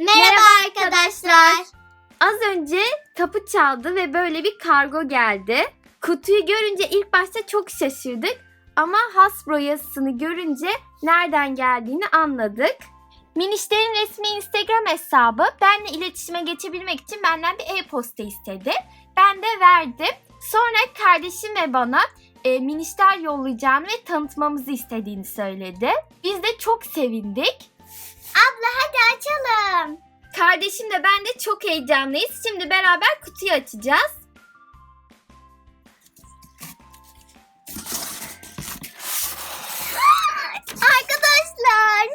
Merhaba arkadaşlar. Az önce kapı çaldı ve böyle bir kargo geldi. Kutuyu görünce ilk başta çok şaşırdık ama Hasbro yazısını görünce nereden geldiğini anladık. Minişlerin resmi Instagram hesabı benle iletişime geçebilmek için benden bir e-posta istedi. Ben de verdim. Sonra kardeşim ve bana e, minişler yollayacağını ve tanıtmamızı istediğini söyledi. Biz de çok sevindik. Hadi açalım. Kardeşim de ben de çok heyecanlıyız. Şimdi beraber kutuyu açacağız. Arkadaşlar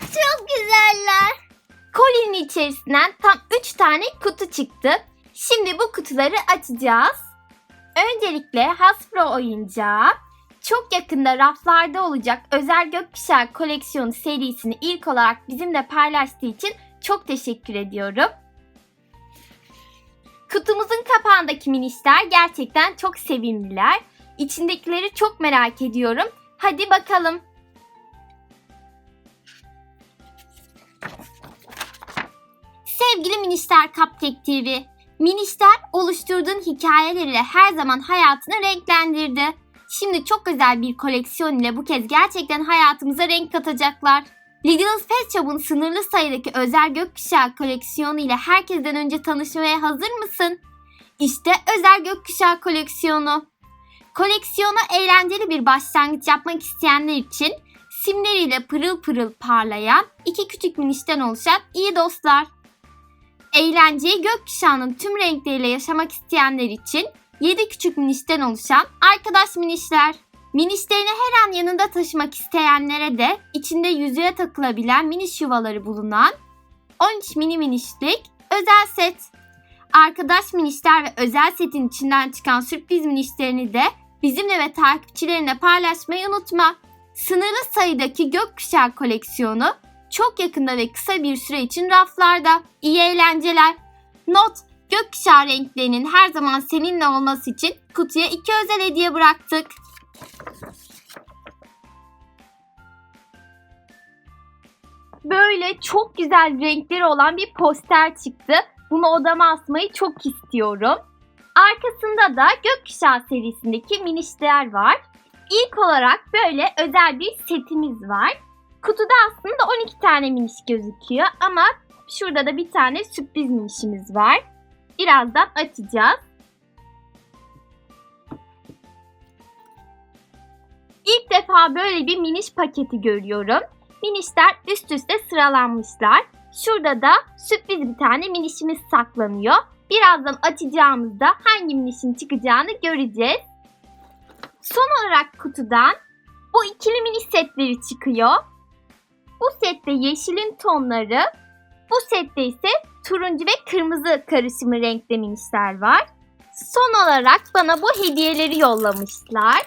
çok güzeller. Kolinin içerisinden tam 3 tane kutu çıktı. Şimdi bu kutuları açacağız. Öncelikle Hasbro oyuncağı çok yakında raflarda olacak özel gökkuşağı koleksiyonu serisini ilk olarak bizimle paylaştığı için çok teşekkür ediyorum. Kutumuzun kapağındaki minişler gerçekten çok sevimliler. İçindekileri çok merak ediyorum. Hadi bakalım. Sevgili Minişler Cupcake TV, Minişler oluşturduğun hikayeleriyle her zaman hayatını renklendirdi. Şimdi çok özel bir koleksiyon ile bu kez gerçekten hayatımıza renk katacaklar. Lidl's Pet Shop'un sınırlı sayıdaki özel gökkuşağı koleksiyonu ile herkesten önce tanışmaya hazır mısın? İşte özel gökkuşağı koleksiyonu. Koleksiyona eğlenceli bir başlangıç yapmak isteyenler için simleriyle pırıl pırıl parlayan iki küçük minişten oluşan iyi dostlar. Eğlenceyi gökkuşağının tüm renkleriyle yaşamak isteyenler için 7 küçük minişten oluşan arkadaş minişler. Minişlerini her an yanında taşımak isteyenlere de içinde yüzüğe takılabilen miniş yuvaları bulunan 13 mini minişlik özel set. Arkadaş minişler ve özel setin içinden çıkan sürpriz minişlerini de bizimle ve takipçilerine paylaşmayı unutma. Sınırlı sayıdaki gökkuşağı koleksiyonu çok yakında ve kısa bir süre için raflarda. İyi eğlenceler. Not, gökkuşağı renklerinin her zaman seninle olması için kutuya iki özel hediye bıraktık. Böyle çok güzel renkleri olan bir poster çıktı. Bunu odama asmayı çok istiyorum. Arkasında da gökkuşağı serisindeki minişler var. İlk olarak böyle özel bir setimiz var. Kutuda aslında 12 tane miniş gözüküyor ama şurada da bir tane sürpriz minişimiz var. Birazdan açacağız. İlk defa böyle bir miniş paketi görüyorum. Minişler üst üste sıralanmışlar. Şurada da sürpriz bir tane minişimiz saklanıyor. Birazdan açacağımızda hangi minişin çıkacağını göreceğiz. Son olarak kutudan bu ikili miniş setleri çıkıyor. Bu sette yeşilin tonları, bu sette ise turuncu ve kırmızı karışımı renkte minişler var. Son olarak bana bu hediyeleri yollamışlar.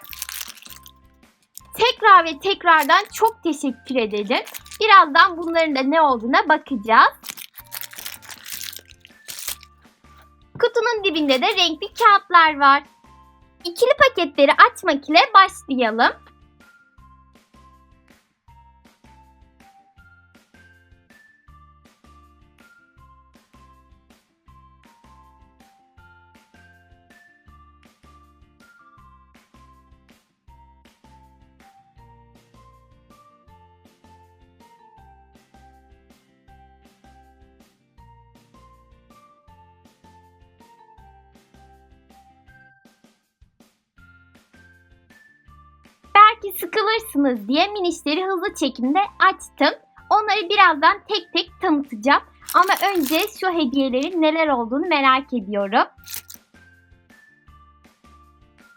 Tekrar ve tekrardan çok teşekkür ederim. Birazdan bunların da ne olduğuna bakacağız. Kutunun dibinde de renkli kağıtlar var. İkili paketleri açmak ile başlayalım. Sıkılırsınız diye minişleri hızlı çekimde açtım. Onları birazdan tek tek tanıtacağım. Ama önce şu hediyelerin neler olduğunu merak ediyorum.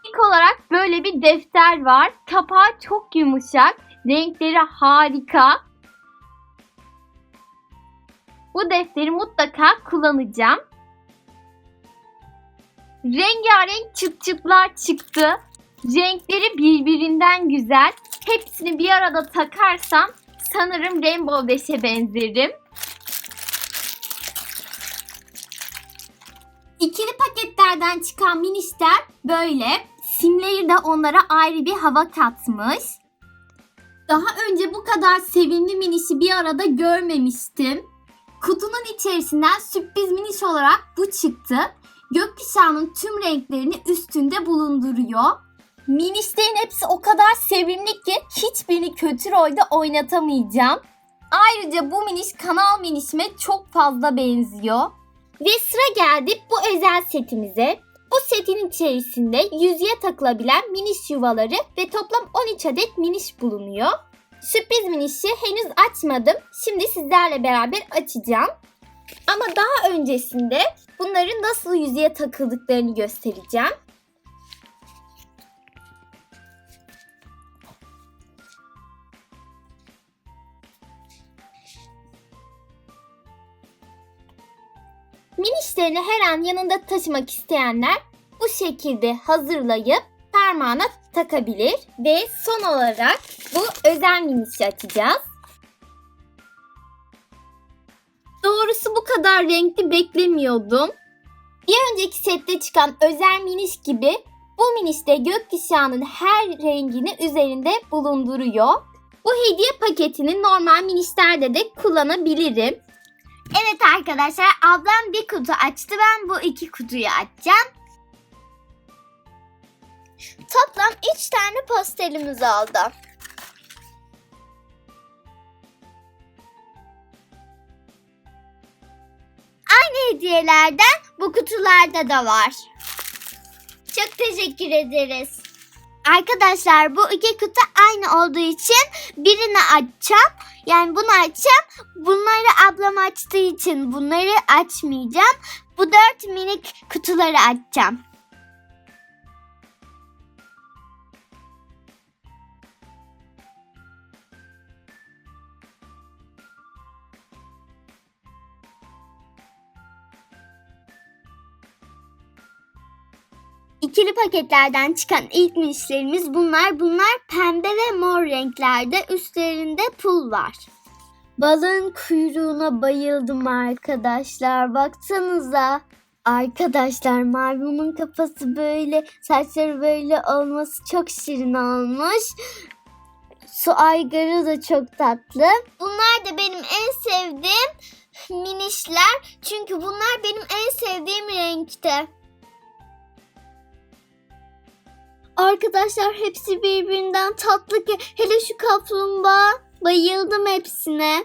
İlk olarak böyle bir defter var. Kapağı çok yumuşak. Renkleri harika. Bu defteri mutlaka kullanacağım. Rengarenk çıt çıtlar çıktı. Renkleri birbirinden güzel. Hepsini bir arada takarsam sanırım Rainbow Dash'e benzerim. İkili paketlerden çıkan minişler böyle. Simleri de onlara ayrı bir hava katmış. Daha önce bu kadar sevimli minişi bir arada görmemiştim. Kutunun içerisinden sürpriz miniş olarak bu çıktı. Gökkuşağının tüm renklerini üstünde bulunduruyor. Minişlerin hepsi o kadar sevimli ki hiçbirini kötü rolde oynatamayacağım. Ayrıca bu miniş kanal minişime çok fazla benziyor. Ve sıra geldi bu özel setimize. Bu setin içerisinde yüzüğe takılabilen miniş yuvaları ve toplam 13 adet miniş bulunuyor. Sürpriz minişi henüz açmadım. Şimdi sizlerle beraber açacağım. Ama daha öncesinde bunların nasıl yüzüğe takıldıklarını göstereceğim. Minişlerini her an yanında taşımak isteyenler bu şekilde hazırlayıp parmağına takabilir. Ve son olarak bu özel minişi açacağız. Doğrusu bu kadar renkli beklemiyordum. Bir önceki sette çıkan özel miniş gibi bu miniş de gökkuşağının her rengini üzerinde bulunduruyor. Bu hediye paketini normal minişlerde de kullanabilirim. Evet arkadaşlar ablam bir kutu açtı. Ben bu iki kutuyu açacağım. Toplam 3 tane postelimiz oldu. Aynı hediyelerden bu kutularda da var. Çok teşekkür ederiz. Arkadaşlar bu iki kutu aynı olduğu için birini açacağım. Yani bunu açacağım. Bunları ablam açtığı için bunları açmayacağım. Bu dört minik kutuları açacağım. İkili paketlerden çıkan ilk minişlerimiz bunlar. Bunlar pembe ve mor renklerde. Üstlerinde pul var. Balığın kuyruğuna bayıldım arkadaşlar. Baksanıza. Arkadaşlar maymunun kafası böyle, saçları böyle olması çok şirin olmuş. Su aygırı da çok tatlı. Bunlar da benim en sevdiğim minişler. Çünkü bunlar benim en sevdiğim renkte. Arkadaşlar hepsi birbirinden tatlı ki hele şu kaplumbağa bayıldım hepsine.